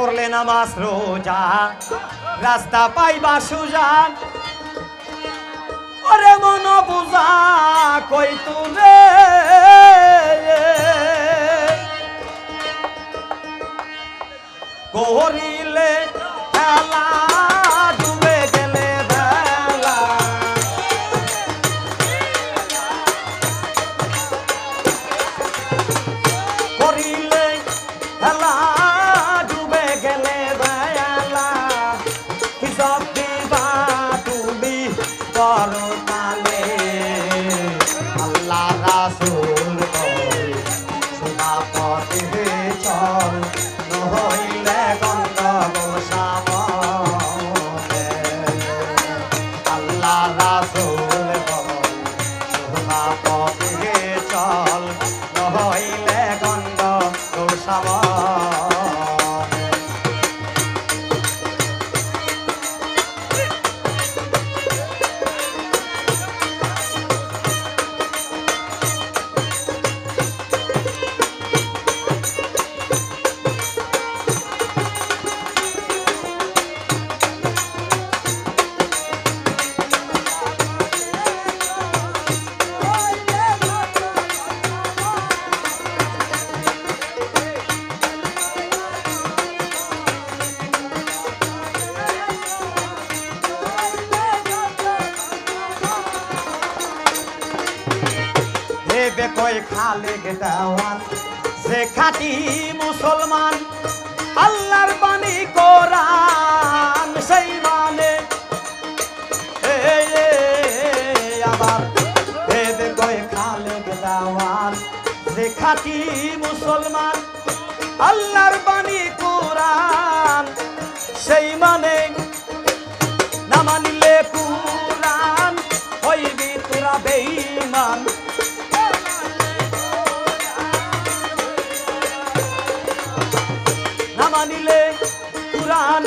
করলে নামাজ রোজা রাস্তা পাইবা সুজান ওরে মন বুঝা কই তুমি? করিলে সামনে কই খালে দেওয়ান সে খাটি মুসলমান আল্লাহর বাণী কোরআন, সেই মানে। আবার ভেদ কই খালে দেওয়ান সে খাটি মুসলমান আল্লাহর মানিলে কুরআন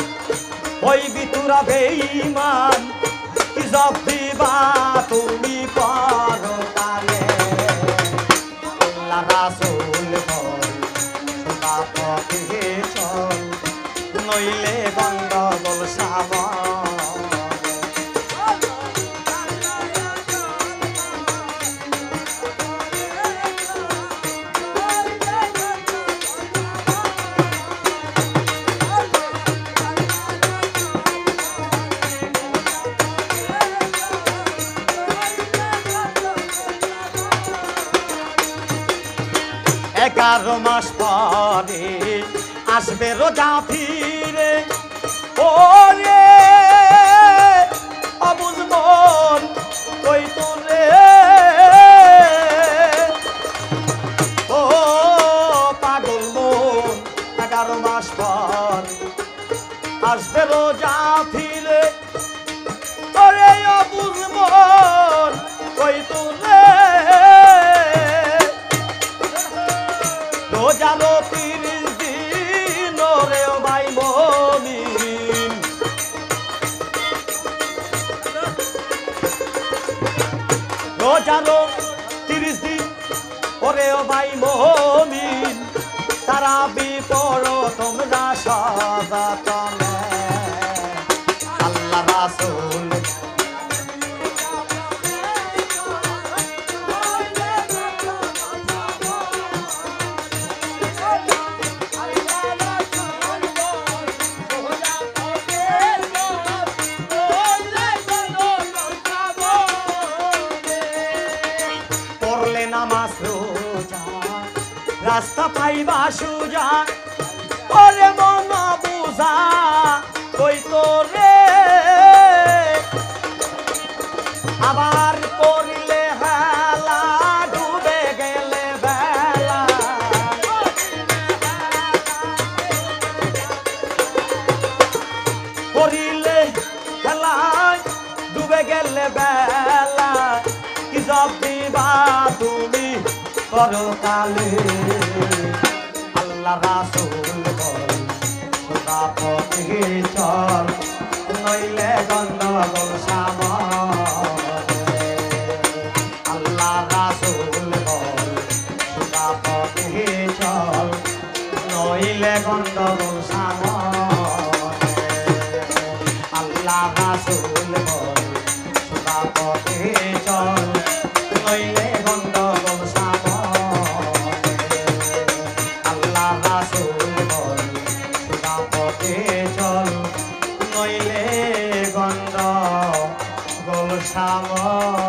হইবি তোরা বেঈমান। কি জব দিবা তুমি পরকালে? আল্লাহ রাসূল বল সদা পথে চল। নইলে গন্ডগোল সামনে এগারো মাস পরে আসবে রোজা ফিরে। ওরে, অবুজ মন কই তোরে। ও পাগল মন, এগারো মাস পর আসবে রোজা রোজারো তিরিশ দিন তিরিশ দিন ওরে ভাই মমিন তারা বিপর রাস্তা পাইবা সুজা, ওরে মন বুঝা, কই তোরে? আবার করিলে হেলা, ডুবে গেলে বেলা। করিলে খেলায় ডুবে গেলে বেলা। কি সব দিবা তুমি? করো আল্লাহ রাসূল বল সদা পথে চল নইলে গন্ডগোল সামনে আল্লাহ রাসূল বল সদা পথে চল, নইলে গন্ডগোল সামনে নইলে গন্ডগোল সামনে